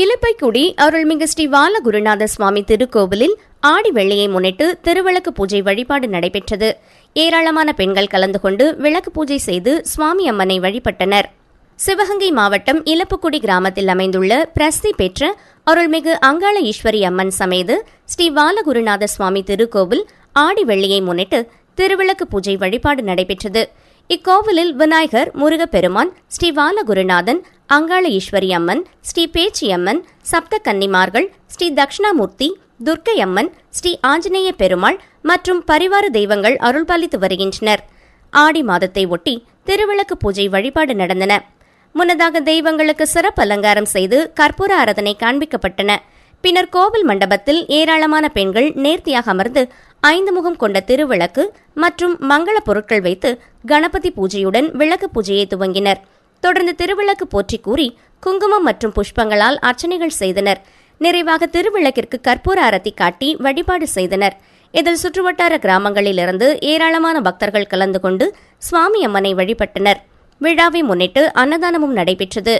இலப்பைக்குடி அருள்மிகு ஸ்ரீ பாலகுருநாத சுவாமி திருக்கோவிலில் ஆடி வெள்ளியை முன்னிட்டு திருவிளக்கு பூஜை வழிபாடு நடைபெற்றது. ஏராளமான பெண்கள் கலந்து கொண்டு விளக்கு பூஜை செய்து சுவாமி அம்மனை வழிபட்டனர். சிவகங்கை மாவட்டம் இலப்புக்குடி கிராமத்தில் அமைந்துள்ள பிரசித்தி பெற்ற அருள்மிகு அங்காள ஈஸ்வரி அம்மன் சமேது ஸ்ரீ பாலகுருநாத சுவாமி திருக்கோவில் ஆடி வெள்ளியை முன்னிட்டு திருவிளக்கு பூஜை வழிபாடு நடைபெற்றது. இக்கோவிலில் விநாயகர் முருகப்பெருமான் ஸ்ரீ பாலகுருநாதன் அங்காள ஈஸ்வரி அம்மன் ஸ்ரீ பேச்சியம்மன் சப்த கன்னிமார்கள் ஸ்ரீ தக்ஷணாமூர்த்தி துர்க்கை அம்மன் ஸ்ரீ ஆஞ்சநேய பெருமாள் மற்றும் பரிவார தெய்வங்கள் அருள்பாலித்து வருகின்றனர். ஆடி மாதத்தை ஒட்டி திருவிளக்கு பூஜை வழிபாடு நடந்தன. முன்னதாக தெய்வங்களுக்கு சிறப்பு அலங்காரம் செய்து கற்பூர ஆராதனை காண்பிக்கப்பட்டன. பின்னர் கோவில் மண்டபத்தில் ஏராளமான பெண்கள் நேர்த்தியாக அமர்ந்து ஐந்து முகம் கொண்ட திருவிளக்கு மற்றும் மங்கள பொருட்கள் வைத்து கணபதி பூஜையுடன் விளக்கு பூஜையை துவங்கினர். தொடர்ந்து திருவிளக்கு போற்றி கூறி குங்குமம் மற்றும் புஷ்பங்களால் அர்ச்சனைகள் செய்தனர். நிறைவாக திருவிளக்கிற்கு கற்பூர அரத்தி காட்டி வழிபாடு செய்தனர். இதில் சுற்றுவட்டார கிராமங்களிலிருந்து ஏராளமான பக்தர்கள் கலந்து கொண்டு சுவாமி அம்மனை வழிபட்டனர். விழாவை முன்னிட்டு அன்னதானமும் நடைபெற்றது.